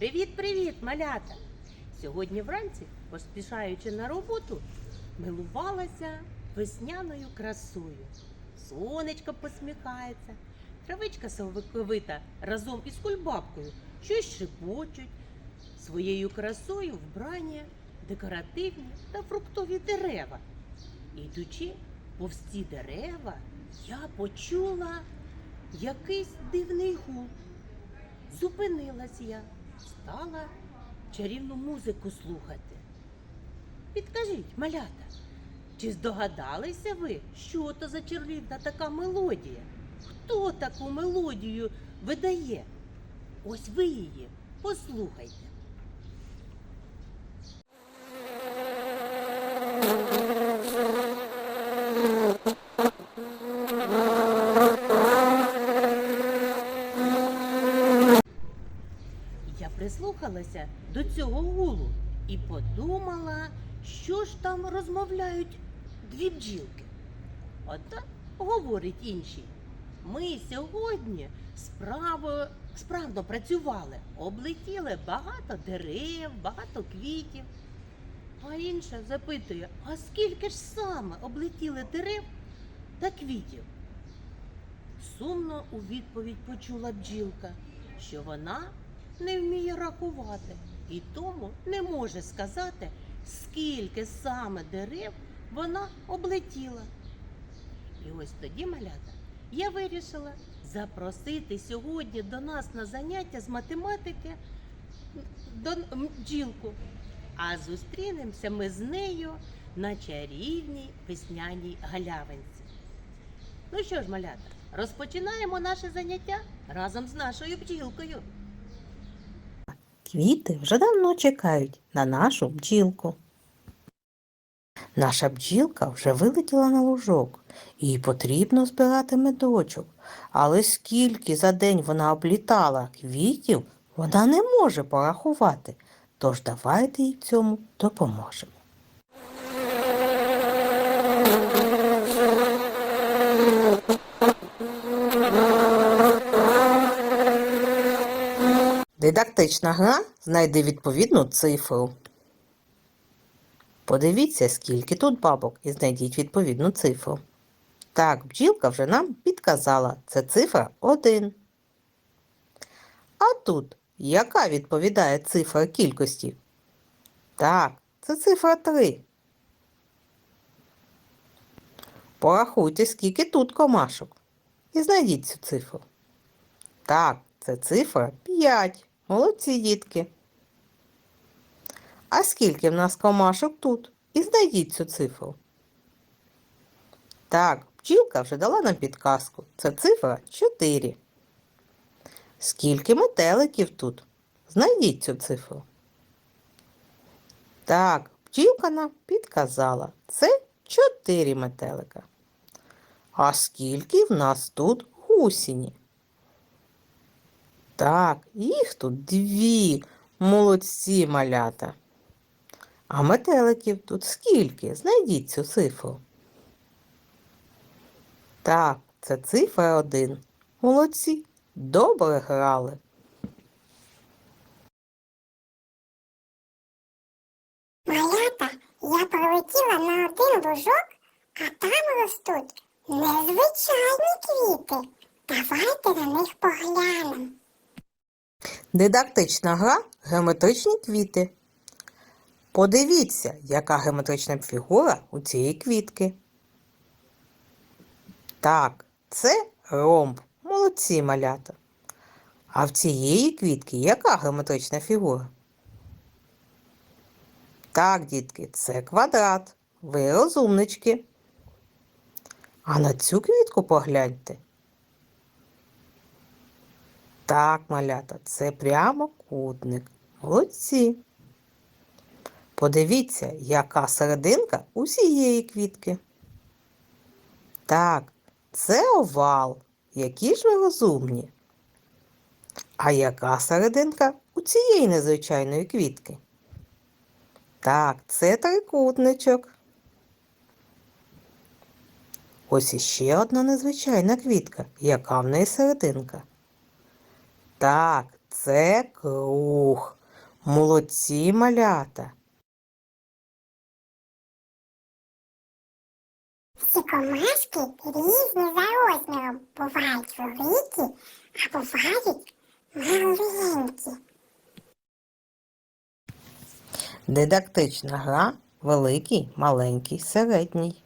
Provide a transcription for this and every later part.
Привіт-привіт, малята! Сьогодні вранці, поспішаючи на роботу, милувалася весняною красою. Сонечко посміхається, травичка совиковита разом із кульбабкою щось шепочуть. Своєю красою вбрані декоративні та фруктові дерева. Йдучи повз ці дерева, я почула якийсь дивний гул. Зупинилась я, стала чарівну музику слухати. Підкажіть, малята, чи здогадалися ви, що то за чарівна така мелодія? Хто таку мелодію видає? Ось ви її послухайте. Я прислухалася до цього гулу і подумала, що ж там розмовляють дві бджілки. Одна говорить іншій. Ми сьогодні справо, справно працювали, облетіли багато дерев, багато квітів. А інша запитує, а скільки ж саме облетіли дерев та квітів? Сумно у відповідь почула бджілка, що вона не вміє рахувати і тому не може сказати, скільки саме дерев вона облетіла. І ось тоді, малята, я вирішила запросити сьогодні до нас на заняття з математики до бджілку. А зустрінемося ми з нею на чарівній весняній галявинці. Ну що ж, малята, розпочинаємо наше заняття разом з нашою бджілкою. Квіти вже давно чекають на нашу бджілку. Наша бджілка вже вилетіла на лужок, їй потрібно збирати медочок. Але скільки за день вона облітала квітів, вона не може порахувати. Тож давайте їй цьому допоможемо. Дидактична гра знайде відповідну цифру. Подивіться, скільки тут бабок, і знайдіть відповідну цифру. Так, бджілка вже нам підказала, це цифра 1. А тут яка відповідає цифра кількості? Так, це цифра 3. Порахуйте, скільки тут комашок. І знайдіть цю цифру. Так, це цифра 5. Молодці дітки. А скільки в нас комашок тут? І знайдіть цю цифру. Так, бджілка вже дала нам підказку. Це цифра 4. Скільки метеликів тут? Знайдіть цю цифру. Так, бджілка нам підказала. Це 4 метелика. А скільки в нас тут гусіні? Так, їх тут дві. Молодці малята. А метеликів тут скільки? Знайдіть цю цифру. Так, це цифра один. Молодці. Добре грали. Малята, я прилетіла на один лужок, а там ростуть незвичайні квіти. Давайте на них поглянемо. Дидактична гра геометричні квіти. Подивіться, яка геометрична фігура у цієї квітки. Так, це ромб. Молодці малята. А в цієї квітки яка геометрична фігура? Так, дітки, це квадрат. Ви розумнички. А на цю квітку погляньте. Так, малята, це прямокутник. Молодці. Подивіться, яка серединка усієї квітки. Так, це овал. Які ж ви розумні. А яка серединка у цієї незвичайної квітки? Так, це трикутничок. Ось іще одна незвичайна квітка. Яка в неї серединка? Так, це круг. Молодці малята. Всі комашки різні за розміром. Бувають великі, а бувають маленькі. Дидактична гра великий, маленький, середній.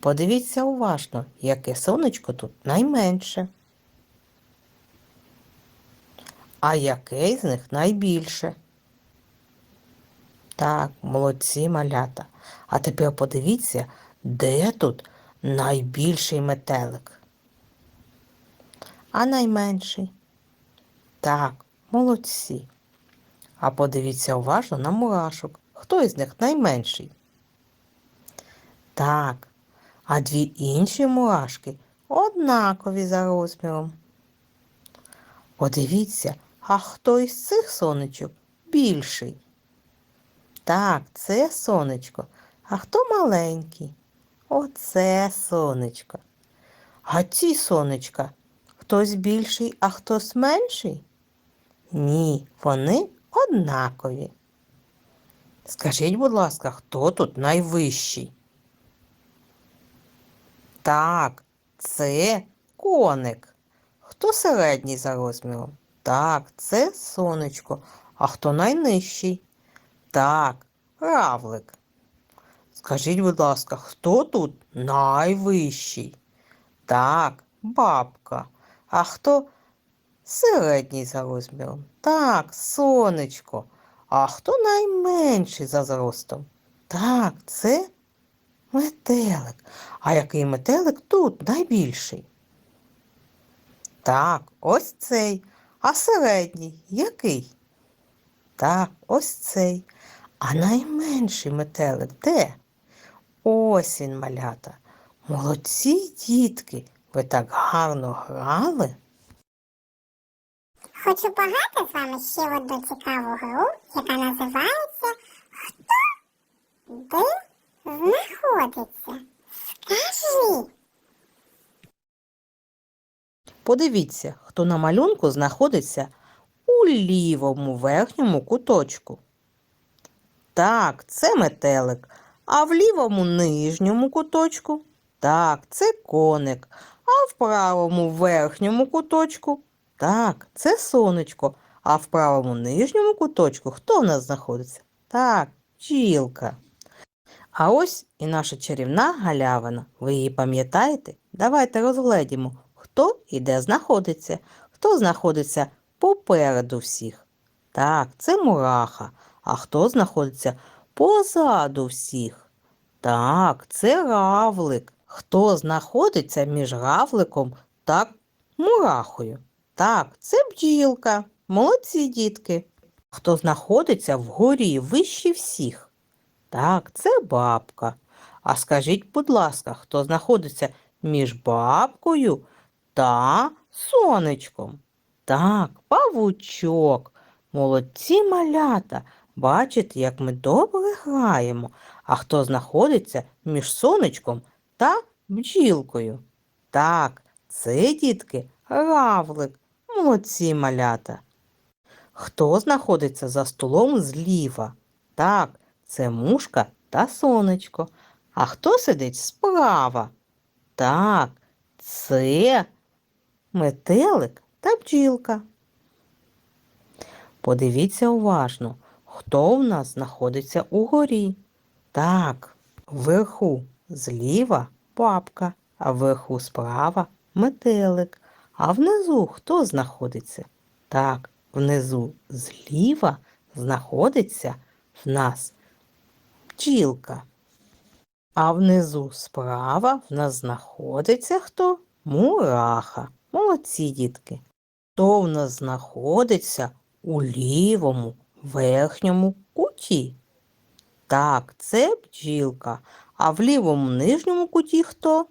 Подивіться уважно, яке сонечко тут найменше. А яке з них найбільше? Так, молодці малята. А тепер подивіться, де тут найбільший метелик. А найменший. Так, молодці. А подивіться уважно на мурашок. Хто із них найменший? Так, а дві інші мурашки однакові за розміром. Подивіться, а хто із цих сонечок більший? Так, це сонечко. А хто маленький? Оце сонечко. А ці сонечка хтось більший, а хтось менший? Ні, вони однакові. Скажіть, будь ласка, хто тут найвищий? Так, це коник. Хто середній за розміром? Так, це сонечко. А хто найнижчий? Так, равлик. Скажіть, будь ласка, хто тут найвищий? Так, бабка. А хто середній за розміром? Так, сонечко. А хто найменший за зростом? Так, це метелик. А який метелик тут найбільший? Так, ось цей. А середній який? Так, ось цей. А найменший метелик де? Ось він, малята. Молодці дітки, ви так гарно грали. Хочу пограти з вами ще одну цікаву гру, яка називається Хто де знаходиться? Скажи. Подивіться, хто на малюнку знаходиться у лівому верхньому куточку. Так, це метелик, а в лівому нижньому куточку. Так, це коник, а в правому верхньому куточку. Так, це сонечко, а в правому нижньому куточку хто в нас знаходиться? Так, бджілка. А ось і наша чарівна галявина. Ви її пам'ятаєте? Давайте розгледімо, хто і де знаходиться, хто знаходиться попереду всіх. Так, це мураха. А хто знаходиться позаду всіх? Так, це равлик. Хто знаходиться між равликом та мурахою? Так, це бджілка. Молодці дітки. Хто знаходиться вгорі вище всіх? Так, це бабка. А скажіть, будь ласка, хто знаходиться між бабкою та сонечком? Так, павучок. Молодці малята. Бачите, як ми добре граємо. А хто знаходиться між сонечком та бджілкою? Так, це дітки равлик. Молодці малята. Хто знаходиться за столом зліва? Так, це мушка та сонечко. А хто сидить справа? Так, це метелик та бджілка. Подивіться уважно, хто в нас знаходиться угорі. Так, вверху зліва бабка, а вверху справа метелик. А внизу хто знаходиться? Так, внизу зліва знаходиться в нас бджілка. А внизу справа в нас знаходиться хто? Мураха. Молодці дітки. Хто в нас знаходиться у лівому верхньому куті? Так, це бджілка. А в лівому нижньому куті хто?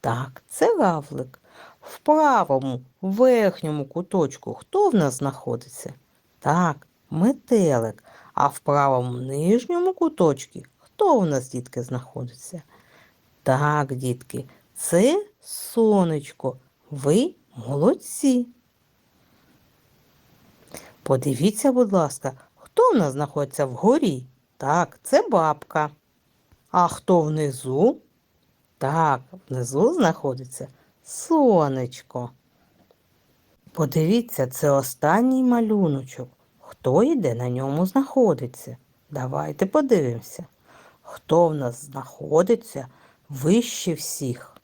Так, це равлик. В правому верхньому куточку хто в нас знаходиться? Так, метелик. А в правому нижньому куточку хто у нас, дітки, знаходиться? Так, дітки, це сонечко. Ви молодці. Подивіться, будь ласка, хто в нас знаходиться вгорі? Так, це бабка. А хто внизу? Так, внизу знаходиться сонечко. Подивіться, це останній малюночок. Хто йде на ньому знаходиться? Давайте подивимося. Хто в нас знаходиться вище всіх?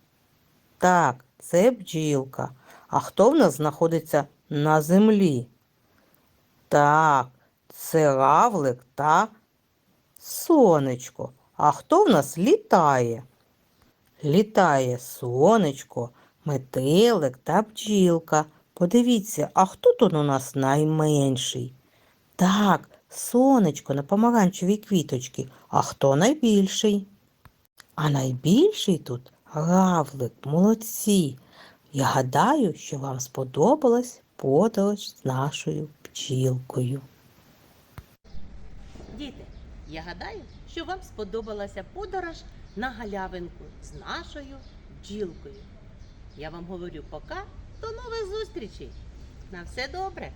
Так, це бджілка. А хто в нас знаходиться на землі? Так, це равлик та сонечко. А хто в нас літає? Літає сонечко, метелик та бджілка. Подивіться, а хто тут у нас найменший? Так, сонечко на помаранчевій квіточці. А хто найбільший? А найбільший тут равлик, молодці. Я гадаю, що вам сподобалась подорож з нашою бджілкою. Діти, я гадаю, що вам сподобалася подорож на галявинку з нашою бджілкою. Я вам говорю пока, до нових зустрічей. На все добре!